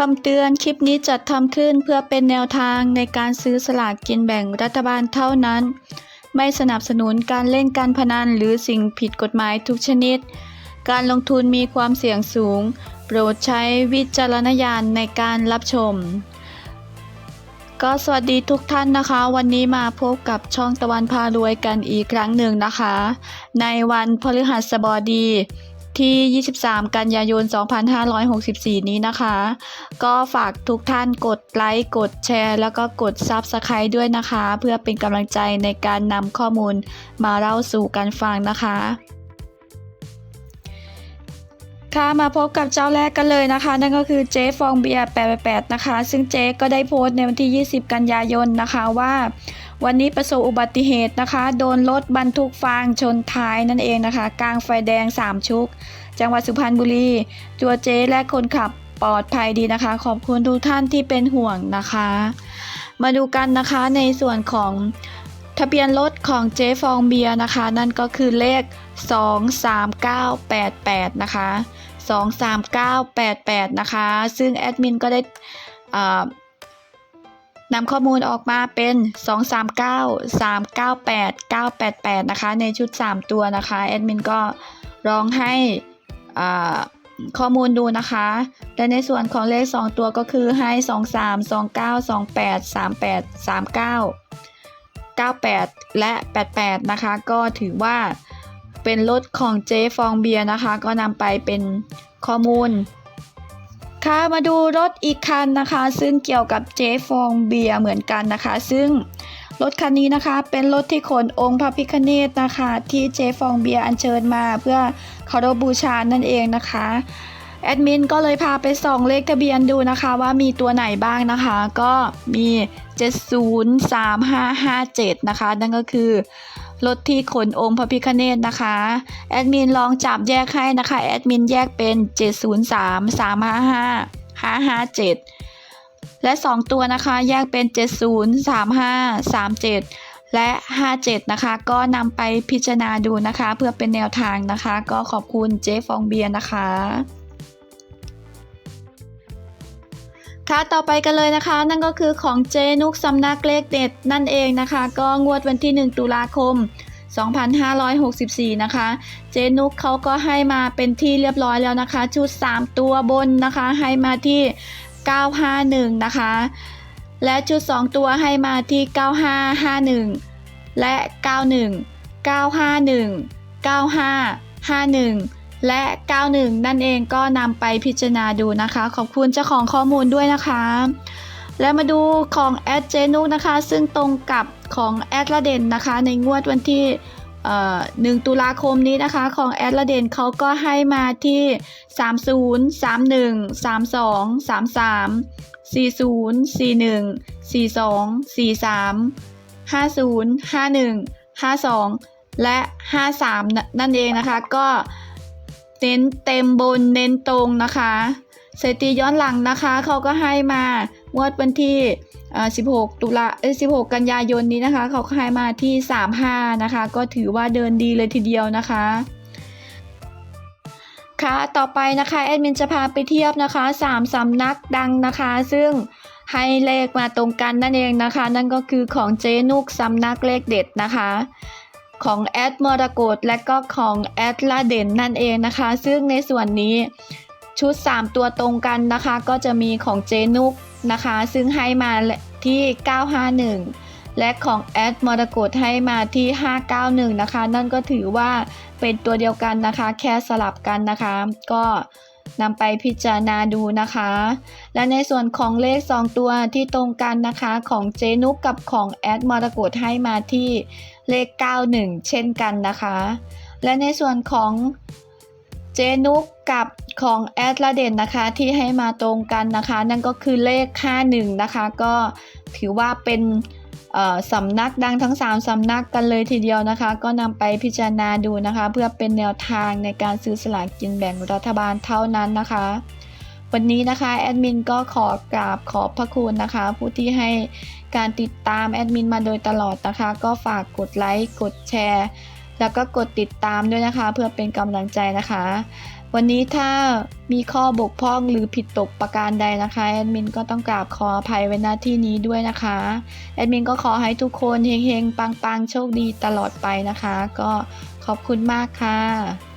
คำเตือนคลิปนี้จัดทำขึ้นเพื่อเป็นแนวทางในการซื้อสลากกินแบ่งรัฐบาลเท่านั้น ไม่สนับสนุนการเล่นการพนันหรือสิ่งผิดกฎหมายทุกชนิด การลงทุนมีความเสี่ยงสูง โปรดใช้วิจารณญาณในการรับชม ก็สวัสดีทุกท่านนะคะ วันนี้มาพบกับช่องตะวันพารวยกันอีกครั้งหนึ่งนะคะ ในวันพฤหัสบดี ที่ 23 กันยายน 2564 นี้นะคะ ก็ฝากทุกท่านกดไลค์ กดแชร์ แล้วก็กด Subscribe ด้วยนะคะ เพื่อเป็นกำลังใจในการนำข้อมูลมาเล่าสู่กันฟังนะคะ ค่ะมาพบกับเจ้าแรกกันเลยนะคะ นั่นก็คือเจ๊ฟองเบียร์ 88 นะคะ ซึ่งเจ๊ก็ได้โพสต์ในวันที่ 20 กันยายนนะคะว่า วันนี้ประสบอุบัติเหตุนะคะ โดนรถบรรทุกฟางชนท้ายนั่นเองนะคะ กลางไฟแดง3ชุก จังหวัดสุพรรณบุรีตัวเจ๊และคนขับปลอดภัยดีนะคะ ขอบคุณทุกท่านที่เป็นห่วงนะคะ มาดูกันนะคะในส่วนของทะเบียนรถของเจ๊ฟองเบียร์นะคะ นั่นก็คือเลข 23988 นะคะ 23988 นะคะ ซึ่งแอดมินก็ได้อ่า นำข้อมูลออกมาเป็น 239 398 988 นะคะ ในชุด 3 ตัวนะคะ แอดมินก็ลองให้ข้อมูลดูนะคะ และในส่วนของเลข 2 ตัวก็คือให้ 23 29 28 38 39 98 และ 88 นะคะ ก็ถือว่าเป็นรถของเจฟองเบียร์นะคะ ก็นำไปเป็นข้อมูล ค่ะมาดูรถอีกคันนะคะ ซึ่งเกี่ยวกับเจฟองเบียเหมือนกันนะคะ ซึ่งรถคันนี้นะคะ เป็นรถที่ขนองค์พระพิฆเนศนะคะ ที่เจฟองเบียอัญเชิญมาเพื่อเคารพบูชานั่นเองนะคะแอดมินก็เลยพาไปส่องเลขทะเบียนดูนะคะ ว่ามีตัวไหนบ้างนะคะ ก็มี 703557 นะคะ นั่นก็คือ รถที่ขนองค์พระพิฆเนศนะคะ แอดมินลองจับแยกให้นะคะ แอดมินแยกเป็น 703 355 557 และ 2 ตัวนะคะ แยกเป็น 70 35 37 และ 57 นะคะ ก็นำไปพิจารณาดูนะคะ เพื่อเป็นแนวทางนะคะ ก็ขอบคุณเจ๊ฟองเบียร์นะคะ ค่ะต่อไปกันเลยนะคะ นั่นก็คือของเจนุกสำนักเลขเด็ดนั่นเองนะคะ ก็งวดวันที่ 1 ตุลาคม 2564 นะคะ เจนุกเขาก็ให้มาเป็นที่เรียบร้อยแล้วนะคะ ชุด 3 ตัวบนนะคะ ให้มาที่ 951 นะคะ และชุด 2 ตัวให้มาที่ 9551 และ 91 951 9551 และ 91 นั่นเองก็นำไปพิจารณาดูนะคะ ขอบคุณเจ้าของข้อมูลด้วยนะคะ และมาดูของแอดเจนุกนะคะ ซึ่งตรงกับของแอดละเด่นนะคะ ในงวดวันที่เอ่อ1ตุลาคมนี้นะคะ ของแอดละเด่นเขาก็ให้มาที่ 30 31 32 33 40 41 42 43 50 51 52 และ 53 นั่นเองนะคะ ก็ เน้นเต็มบนเน้นตรงนะคะสถิติย้อนหลังนะคะเขาก็ให้มางวดวันที่ 16 ตุลา เอ้ย 16 กันยายนนี้นะคะ เขาก็ให้มาที่ 35 นะคะ ก็ถือว่าเดินดีเลยทีเดียวนะคะ ค่ะ ต่อไปนะคะแอดมินจะพาไปเทียบนะคะ 3สำนักดังนะคะ ซึ่งให้เลขมาตรงกันนั่นเองนะคะ นั่นก็คือของเจนุกสำนักเลขเด็ดนะคะ ของแอดมรกตและก็ของแอดลาเด่นนั่นเองนะคะ ซึ่งในส่วนนี้ชุด 3 ตัวตรงกันนะคะ ก็จะมีของเจนุกนะคะ ซึ่งให้มาที่ 951 และของแอดมรกตให้มาที่ 591 นะคะ นั่นก็ถือว่าเป็นตัวเดียวกันนะคะ แค่สลับกันนะคะ ก็ นำไปพิจารณาดูนะคะ และในส่วนของเลข 2 ตัวที่ตรงกันนะคะของเจนุกกับของแอดมรกตให้มาที่เลข 91 เช่นกันนะคะ และในส่วนของเจนุกกับของแอดลาเด่นนะคะที่ให้มาตรงกันนะคะ นั่นก็คือเลข 51 นะคะ ก็ถือว่าเป็น สำนักดังทั้ง 3สำนักกันเลยทีเดียวนะคะ ก็นำไปพิจารณาดูนะคะ เพื่อเป็นแนวทางในการซื้อสลากกินแบ่งรัฐบาลเท่านั้นนะคะ วันนี้นะคะแอดมินก็ขอกราบขอบพระคุณนะคะ ผู้ที่ให้การติดตามแอดมินมาโดยตลอดนะคะ ก็ฝากกดไลค์กดแชร์ แล้วก็กดติดตามด้วยนะคะ เพื่อเป็นกำลังใจนะคะ วันนี้ถ้ามีข้อบกพร่องหรือผิดตกประการใดนะคะแอดมินก็ต้องกราบขออภัยไว้าที่นี้ด้วยนะคะแอดมินก็ขอให้ทุกคนเฮงๆปังๆโชคดีตลอดไปนะคะ ก็ขอบคุณมากค่ะ